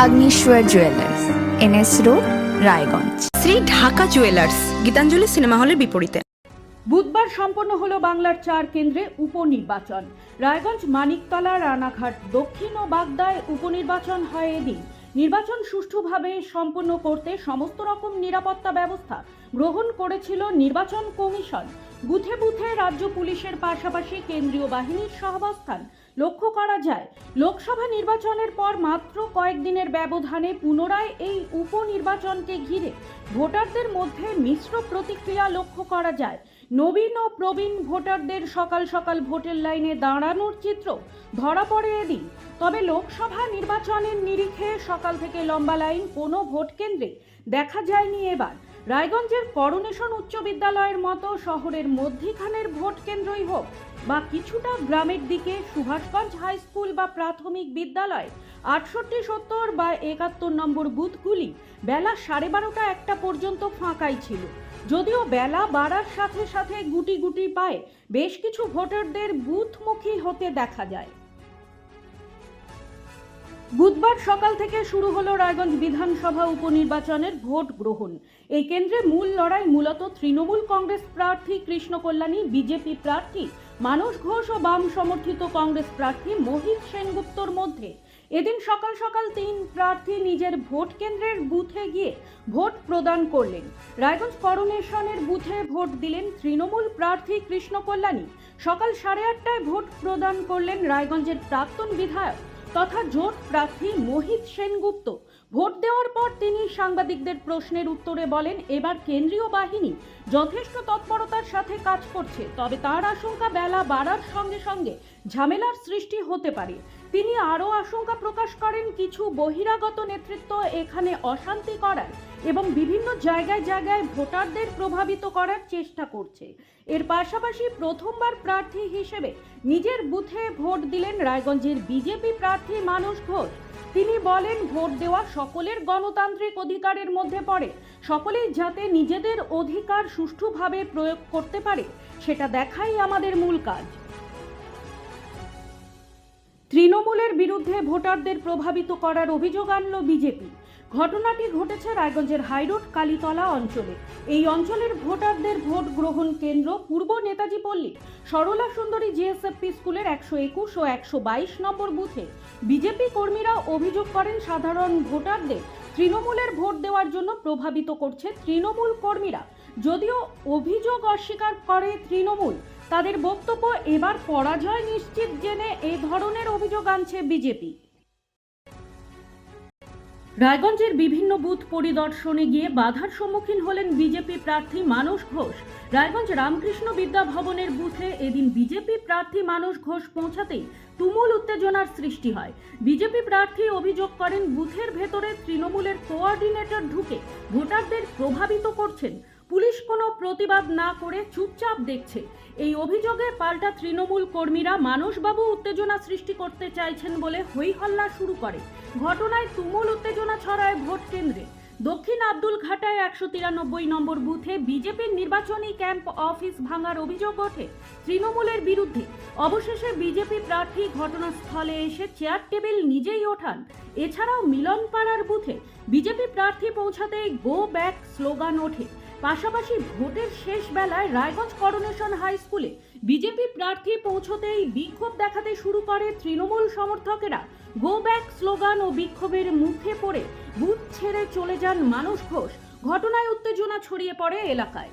Agnishwar jewellers NS road Raiganj Shri Dhaka jewellers Gitanjali cinema হলের বিপরীতে। বুধবার সম্পন্ন হলো বাংলার চার কেন্দ্রে উপনির্বাচন। রায়গঞ্জ মানিকতলা রানাঘাট দক্ষিণ ও বাগদায় উপনির্বাচন হয় এদিন। নির্বাচন সুষ্ঠুভাবে সম্পন্ন করতে সমস্ত রকম নিরাপত্তা ব্যবস্থা গ্রহণ করেছিল নির্বাচন কমিশন। বুথে বুথে রাজ্য পুলিশের পাশাপাশি কেন্দ্রীয় বাহিনীর সহাবস্থান লক্ষ্য করা যায়, লোকসভা নির্বাচনের পর মাত্র কয়েকদিনের ব্যবধানে পুনরায় এই উপনির্বাচনকে ঘিরে ভোটারদের মধ্যে মিশ্র প্রতিক্রিয়া লক্ষ্য করা যায়। নবীন ও প্রবীণ ভোটারদের সকাল সকাল ভোটের লাইনে দাঁড়ানোর চিত্র ধরা পড়ে এদিন। তবে লোকসভা নির্বাচনের নিরিখে সকাল থেকে লম্বা লাইন কোনো ভোট কেন্দ্রে দেখা যায়নি এবার। রায়গঞ্জের করোনেশন উচ্চ বিদ্যালয়ের মতো শহরের মধ্যিখানের ভোট কেন্দ্রই হোক বা কিছুটা গ্রামের দিকে সুভাষগঞ্জ হাই স্কুল বা প্রাথমিক বিদ্যালয়, আটষট্টি সত্তর বা একাত্তর নম্বর বুথগুলি বেলা সাড়ে বারোটা একটা পর্যন্ত ফাঁকাই ছিল। যদিও বেলা বাড়ার সাথে সাথে গুটি গুটি পায়ে বেশ কিছু ভোটারদের বুথমুখী হতে দেখা যায়। বুধবার সকাল থেকে শুরু হলো রায়গঞ্জ বিধানসভা উপনির্বাচনের ভোট গ্রহণ। এই কেন্দ্রে মূল লড়াই মূলত তৃণমূল কংগ্রেস প্রার্থী কৃষ্ণ কল্যাণী, বিজেপি প্রার্থী মানস ঘোষ ও বাম সমর্থিত কংগ্রেস প্রার্থী মোহিত সেনগুপ্তর মধ্যে। এদিন সকাল সকাল তিন প্রার্থী নিজের ভোট কেন্দ্রের বুথে গিয়ে ভোট প্রদান করলেন। রায়গঞ্জ করোনেশনের বুথে ভোট দিলেন তৃণমূল প্রার্থী কৃষ্ণ কল্যাণী। সকাল সাড়ে আটটায় ভোট প্রদান করলেন রায়গঞ্জের প্রাক্তন বিধায়ক তথা জোট প্রার্থী মোহিত সেনগুপ্ত। ভোট দেওয়ার পর তিনি সাংবাদিকদের প্রশ্নের উত্তরে বলেন, এবার কেন্দ্রীয় বাহিনী যথেষ্ট তৎপরতার সাথে কাজ করছে, তবে তার আশঙ্কা বেলা বাড়ার সঙ্গে সঙ্গে ঝামেলার সৃষ্টি হতে পারে। তিনি আরও আশঙ্কা প্রকাশ করেন, কিছু বহিরাগত নেতৃত্ব এখানে অশান্তি করার এবং বিভিন্ন জায়গায় জায়গায় ভোটারদের প্রভাবিত করার চেষ্টা করছে। এর পাশাপাশি প্রথমবার প্রার্থী হিসেবে নিজের বুথে ভোট দিলেন রায়গঞ্জের বিজেপি প্রার্থী মানুষ ঘোষ। তিনি বলেন, ভোট দেওয়া সকলের গণতান্ত্রিক অধিকারের মধ্যে পড়ে। সকলেই যাতে নিজেদের অধিকার সুষ্ঠুভাবে প্রয়োগ করতে পারে, সেটা দেখাই আমাদের মূল কাজ। তৃণমূলের বিরুদ্ধে ভোটারদের প্রভাবিত করার অভিযোগ আনল বিজেপি। ঘটনাটি ঘটেছে রায়গঞ্জের হাইরোড, কালীতলা অঞ্চলে। এই অঞ্চলের ভোটারদের ভোট গ্রহণ কেন্দ্র পূর্ব নেতাজি পল্লী, সরলা সুন্দরী জিএসএফপি স্কুলের একশো একুশ ও একশো বাইশ নম্বর বুথে। বিজেপি কর্মীরা অভিযোগ করেন সাধারণ ভোটারদের তৃণমূলের ভোট দেওয়ার জন্য প্রভাবিত করছে তৃণমূল কর্মীরা। যদিও অভিযোগ অস্বীকার করে তৃণমূল তাদের বক্তব্য এবার পরাজয় নিশ্চিত জেনে এই ধরনের অভিযোগ আনছে বিজেপি। রায়গঞ্জের বিভিন্ন বুথ পরিদর্শনে গিয়ে বাধার সম্মুখীন হলেন বিজেপি প্রার্থী মানস ঘোষ। রায়গঞ্জ রামকৃষ্ণ বিদ্যা ভবনের বুথে এদিন বিজেপি প্রার্থী মানস ঘোষ পৌঁছাতেই তুমুল উত্তেজনার সৃষ্টি হয়। বিজেপি প্রার্থী অভিযোগ করেন, বুথের ভেতরে তৃণমূলের কোঅর্ডিনেটর ঢুকে ভোটারদের প্রভাবিত করছেন। পুলিশ কোনো প্রতিবাদ না করে চুপচাপ দেখছে। এই অভিযোগে পাল্টা তৃণমূল কর্মীরা মানসবাবু উত্তেজনা সৃষ্টি করতে চাইছেন বলে হইহল্লা শুরু করে। ঘটনায় তুমুল উত্তেজনা ছড়ায় ভোট কেন্দ্রে। দক্ষিণ আব্দুল ঘাটায় একশো তিরানব্বই নম্বর বুথে বিজেপির নির্বাচনী ক্যাম্প অফিস ভাঙার অভিযোগ ওঠে তৃণমূলের বিরুদ্ধে। অবশেষে বিজেপি প্রার্থী ঘটনাস্থলে এসে চেয়ার টেবিল নিজেই ওঠান। এছাড়াও মিলনপাড়ার বুথে বিজেপি প্রার্থী পৌঁছাতেই গো ব্যাক স্লোগান ওঠে। পাশাপাশি ভোটের শেষ বেলায় রায়গঞ্জ করোনেশন হাই স্কুলে বিজেপি প্রার্থী পৌঁছতেই বিক্ষোভ দেখাতে শুরু করে তৃণমূল সমর্থকেরা। গো ব্যাক স্লোগান ও বিক্ষোভের মুখে পড়ে বুথ ছেড়ে চলে যান মানস ঘোষ। ঘটনায় উত্তেজনা ছড়িয়ে পড়ে এলাকায়।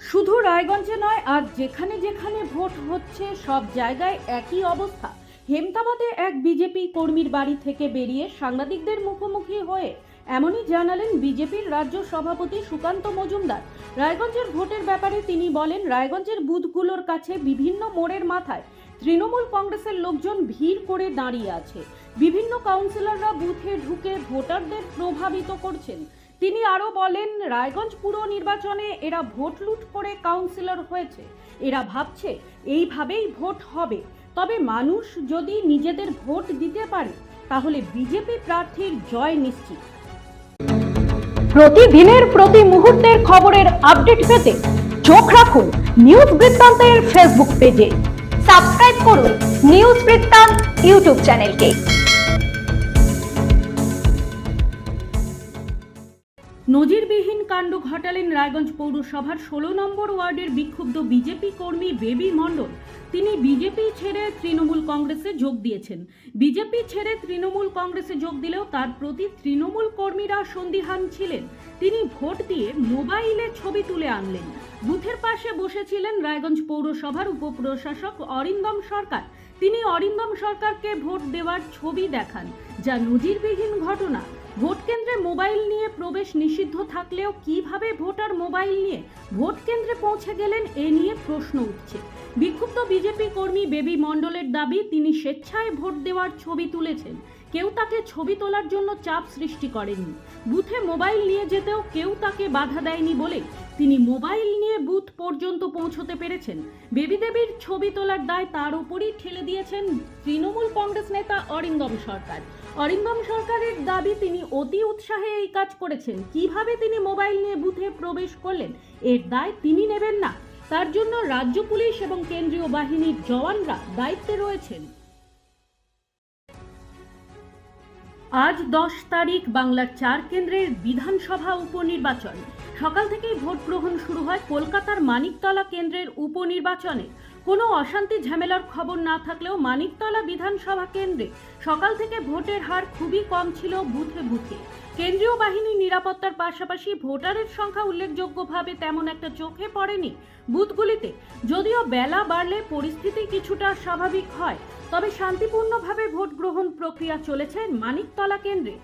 শুধু রায়গঞ্জে নয় আজ যেখানে যেখানে ভোট হচ্ছে, সব জায়গায় একই অবস্থা। হেমতাবাদে এক বিজেপি কর্মীর বাড়ি থেকে বেরিয়ে সাংবাদিকদের মুখোমুখি হয়ে এমনই জানালেন বিজেপির রাজ্য সভাপতি সুকান্ত মজুমদার। রায়গঞ্জের ভোটের ব্যাপারে তিনি বলেন, রায়গঞ্জের বুথগুলোর কাছে বিভিন্ন মোড়ের মাথায় তৃণমূল কংগ্রেসের লোকজন ভিড় করে দাঁড়িয়ে আছে। বিভিন্ন কাউন্সিলররা বুথে ঢুকে ভোটারদের প্রভাবিত করছেন। তিনি আরও বলেন, রায়গঞ্জ পুর নির্বাচনে এরা ভোট লুট করে কাউন্সিলর হয়েছে। এরা ভাবছে, এইভাবেই ভোট হবে। তবে মানুষ যদি নিজেদের ভোট দিতে পারে, তাহলে বিজেপি প্রার্থীর জয় নিশ্চিত। প্রতিদিনের প্রতি মুহূর্তের খবরের আপডেট পেতে চোখ রাখুন নিউজ বৃত্তান্তের ফেসবুক পেজে। সাবস্ক্রাইব করুন নিউজ বৃত্তান্ত ইউটিউব চ্যানেলকে। নজিরবিহীন কাণ্ড ঘটালেন রায়গঞ্জ পৌরসভার ষোলো নম্বর ওয়ার্ডের বিক্ষুব্ধ বিজেপি কর্মী বেবি মণ্ডল। তিনি বিজেপি ছেড়ে তৃণমূল কংগ্রেসে যোগ দিয়েছেন। বিজেপি ছেড়ে তৃণমূল কংগ্রেসে যোগ দিলেও তার প্রতি তৃণমূল কর্মীরা সন্দিহান ছিলেন। তিনি ভোট দিয়ে মোবাইলে ছবি তুলে আনলেন। বুথের পাশে বসেছিলেন রায়গঞ্জ পৌরসভার উপপ্রশাসক অরিন্দম সরকার। তিনি অরিন্দম সরকারকে ভোট দেওয়ার ছবি দেখান, যা নজিরবিহীন ঘটনা। ভোট কেন্দ্রে মোবাইল নিয়ে প্রবেশ নিষিদ্ধ থাকলেও কীভাবে ভোটার মোবাইল নিয়ে ভোট কেন্দ্রে পৌঁছে গেলেন এ নিয়ে প্রশ্ন উঠছে। বিক্ষুব্ধ বিজেপি কর্মী বেবি মণ্ডলের দাবি, তিনি স্বেচ্ছায় ভোট দেওয়ার ছবি তুলেছেন। কেউ তাকে ছবি তোলার জন্য চাপ সৃষ্টি করেনি বুথে মোবাইল নিয়ে যেতেও কেউ তাকে বাধা দেয়নি বলে তিনি মোবাইল নিয়ে বুথ পর্যন্ত পৌঁছতে পেরেছেন। বেবি দেবীর ছবি তোলার দায় তার উপরই ঠেলে দিয়েছেন তৃণমূল কংগ্রেস নেতা অরিন্দম সরকার। অরিন্দম সরকারের দাবি, তিনি অতি উৎসাহে এই কাজ করেছেন। কীভাবে তিনি মোবাইল নিয়ে বুথে প্রবেশ করলেন, এর দায় তিনি নেবেন না। তার জন্য রাজ্য পুলিশ এবং কেন্দ্রীয় বাহিনীর জওয়ানরা দায়িত্বে রয়েছেন। আজ দশ তারিখ, বাংলার চার কেন্দ্রের বিধানসভা উপনির্বাচন। সকাল থেকেই ভোট গ্রহণ শুরু হয় কলকাতার মানিকতলা কেন্দ্রের উপনির্বাচনে। কোনো অশান্তি ঝামেলার খবর না থাকলেও মানিকতলা বিধানসভা কেন্দ্রে সকাল থেকে ভোটের হার খুবই কম ছিল বুথে বুথে। কেন্দ্রীয় বাহিনীর নিরাপত্তার পাশাপাশি ভোটারের সংখ্যা উল্লেখযোগ্যভাবে তেমন একটা চোখে পড়েনি বুথগুলিতে। যদিও বেলা বাড়লে পরিস্থিতি কিছুটা স্বাভাবিক হয়, তবে শান্তিপূর্ণভাবে ভোট গ্রহণ প্রক্রিয়া চলেছে মানিকতলা কেন্দ্রে।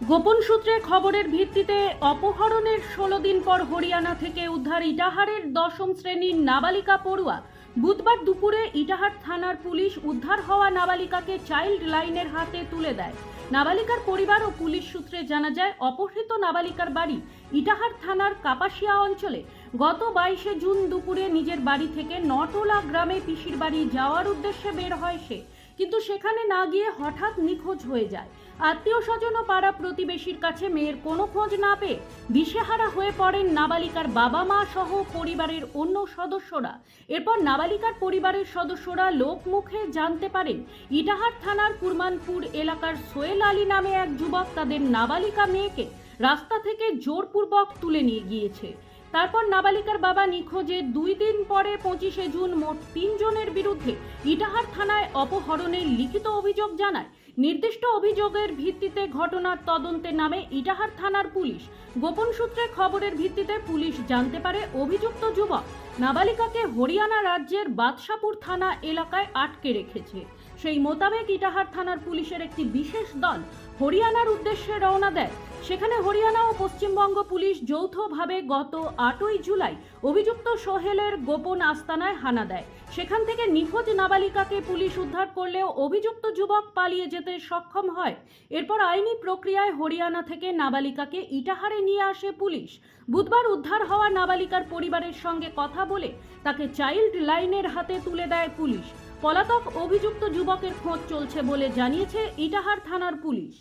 গোপন সূত্রে খবরের ভিত্তিতে অপহরণের ষোলো দিন পর হরিয়ানা থেকে উদ্ধার ইটাহারের দশম শ্রেণির নাবালিকা পড়ুয়া। বুধবার দুপুরে ইটাহার থানার পুলিশ উদ্ধার হওয়া নাবালিকাকে চাইল্ড লাইনের হাতে তুলে দেয়। নাবালিকার পরিবার ও পুলিশ সূত্রে জানা যায়, অপহৃত নাবালিকার বাড়ি ইটাহার থানার কাপাসিয়া অঞ্চলে। গত বাইশে জুন দুপুরে নিজের বাড়ি থেকে নটোলা গ্রামে পিসির বাড়ি যাওয়ার উদ্দেশ্যে বের হয় সে। কিন্তু সেখানে না গিয়ে হঠাৎ নিখোঁজ হয়ে যায়। আত্মীয় স্বজন ও পাড়া প্রতিবেশীর কাছে মেয়ের কোনো খোঁজ না পেয়ে দিশেহারা হয়ে পড়েন নাবালিকার বাবা মা সহ পরিবারের অন্য সদস্যরা। এরপর নাবালিকার পরিবারের সদস্যরা লোকমুখে জানতে পারেন, ইটাহার থানার কুরমানপুর এলাকার সোহেল আলী নামে এক যুবক তাদের নাবালিকা মেয়েকে রাস্তা থেকে জোরপূর্বক তুলে নিয়ে গিয়েছে। তারপর নাবালিকার বাবা নিখোঁজের দুই দিন পরে পঁচিশে জুন মোট তিনজনের বিরুদ্ধে ইটাহার থানায় অপহরণের লিখিত অভিযোগ জানায়। নির্দিষ্ট অভিযোগের ভিত্তিতে ঘটনার তদন্তে নামে ইটাহার থানার পুলিশ। গোপন সূত্রে খবরের ভিত্তিতে পুলিশ জানতে পারে অভিযুক্ত যুবক নাবালিকাকে হরিয়ানা রাজ্যের বাদশাপুর থানা এলাকায় আটকে রেখেছে। সেই মোতাবেক ইটাহার থানার পুলিশের একটি বিশেষ দল হরিয়ানার উদ্দেশ্যে রওনা দেয়। সেখানে হরিয়ানা ও পশ্চিমবঙ্গ পুলিশ যৌথভাবে গত আটই জুলাই অভিযুক্ত সোহেলের গোপন আস্তানায় হানা দেয়। সেখান থেকে নিখোঁজ নাবালিকাকে পুলিশ উদ্ধার করলেও অভিযুক্ত যুবক পালিয়ে যেতে সক্ষম হয়। এরপর আইনি প্রক্রিয়ায় হরিয়ানা থেকে নাবালিকাকে ইটাহারে নিয়ে আসে পুলিশ। বুধবার উদ্ধার হওয়া নাবালিকার পরিবারের সঙ্গে কথা বলে তাকে চাইল্ড লাইনের হাতে তুলে দেয় পুলিশ। পলাতক অভিযুক্ত যুবকের খোঁজ চলছে বলে জানিয়েছে ইটাহার থানার পুলিশ।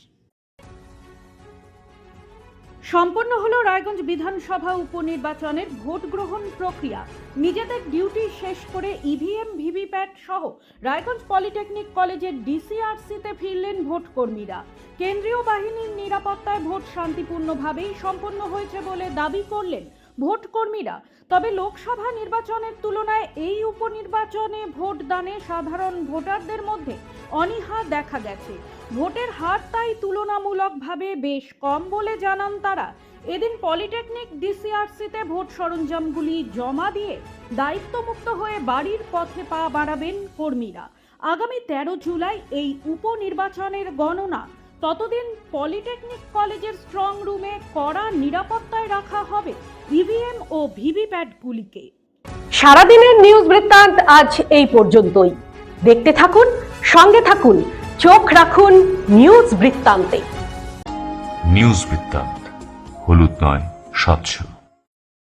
সম্পন্ন হলো রায়গঞ্জ বিধানসভা উপনির্বাচনের ভোট গ্রহণ প্রক্রিয়া। নিজেদের ডিউটি শেষ করে ইভিএম, ভিভিপ্যাট সহ রায়গঞ্জ পলিটেকনিক কলেজের ডিসিআরসিতে ফিরলেন ভোট কর্মীরা কেন্দ্রীয় বাহিনীর নিরাপত্তায় ভোট শান্তিপূর্ণভাবেই সম্পন্ন হয়েছে বলে দাবি করলেন ভোট কর্মীরা তবে লোকসভা নির্বাচনের তুলনায় এই উপনির্বাচনে ভোট দানে সাধারণ ভোটারদের মধ্যে অনীহা দেখা গেছে। ভোটের হার তাই তুলনামূলকভাবে বেশ কম বলে জানান তারা। এদিন পলিটেকনিক ডিসিআরসিতে ভোট সরঞ্জামগুলি জমা দিয়ে দায়িত্বমুক্ত হয়ে বাড়ির পথে পা বাড়াবেন কর্মীরা। আগামী তেরো জুলাই এই উপনির্বাচনের গণনা ততদিন পলিটেকনিক কলেজের স্ট্রং রুমে কড়া নিরাপত্তায় রাখা হবে ইভিএম ও ভিভিপ্যাটগুলিকে। সারাদিনের নিউজ বৃত্তান্ত আজ এই পর্যন্তই। দেখতে থাকুন সঙ্গে থাকুন চোখ রাখুন নিউজ বৃত্তান্তে। নিউজ বৃত্তান্ত হলুদ নয় স্বচ্ছ।